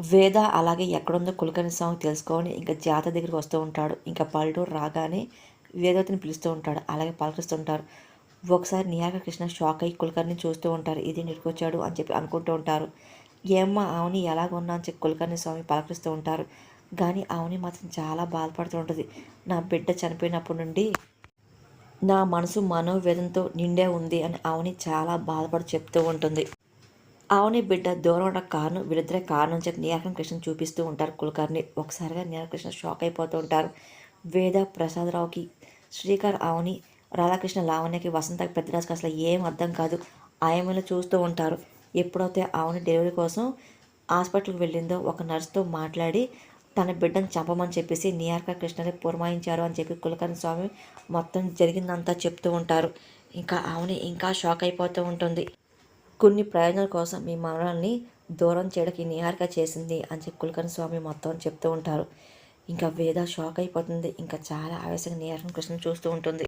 వేద అలాగే ఎక్కడుందో కులకర్ణి స్వామి తెలుసుకొని ఇంకా జాతర దగ్గరికి వస్తూ ఉంటాడు. ఇంకా పల్లెటూరు రాగానే వేదవతిని పిలుస్తూ ఉంటాడు. అలాగే పలకరిస్తుంటారు. ఒకసారి నియాక కృష్ణ షాక్ అయ్యి కులకర్ణిని చూస్తూ ఉంటారు. ఇది నిడుకొచ్చాడు అని చెప్పి అనుకుంటూ ఉంటారు. ఏమ్మా ఆవుని ఎలాగున్నా అని చెప్పి కులకర్ణి స్వామి పలకరిస్తూ ఉంటారు. కానీ ఆవుని మాత్రం చాలా బాధపడుతూ ఉంటుంది. నా బిడ్డ చనిపోయినప్పటి నుండి నా మనసు మనోవేదంతో నిండే ఉంది అని ఆవుని చాలా బాధపడి చెప్తూ ఉంటుంది. ఆవుని బిడ్డ దూరం ఉన్న కారును వీళ్ళిద్దరే కారు నుంచి నీలకం కృష్ణ చూపిస్తూ ఉంటారు కులకర్ణి. ఒకసారిగా నీలకృష్ణ షాక్ అయిపోతూ ఉంటారు. వేద ప్రసాదరావుకి శ్రీకర్ ఆవుని రాధాకృష్ణ లావణ్యకి వసంత పెద్దరాజుకి అసలు ఏం అర్థం కాదు. ఆయమలో చూస్తూ ఉంటారు. ఎప్పుడైతే ఆవుని డెలివరీ కోసం హాస్పిటల్కి వెళ్ళిందో ఒక నర్స్తో మాట్లాడి తన బిడ్డను చంపమని చెప్పేసి నియార్క కృష్ణని పురమాయించారు అని చెప్పి కులకర్ణ స్వామి మొత్తం జరిగిందంతా చెప్తూ ఉంటారు. ఇంకా ఆవుని ఇంకా షాక్ అయిపోతూ ఉంటుంది. కొన్ని ప్రయోజనాల కోసం మీ మనల్ని దూరం చేయడానికి నిహారిక చేసింది అని చెప్పి కులకర్ణ స్వామి మొత్తం చెప్తూ ఉంటారు. ఇంకా వేద షాక్ అయిపోతుంది. ఇంకా చాలా ఆవేశంగా నిహారిక కృష్ణ చూస్తూ ఉంటుంది.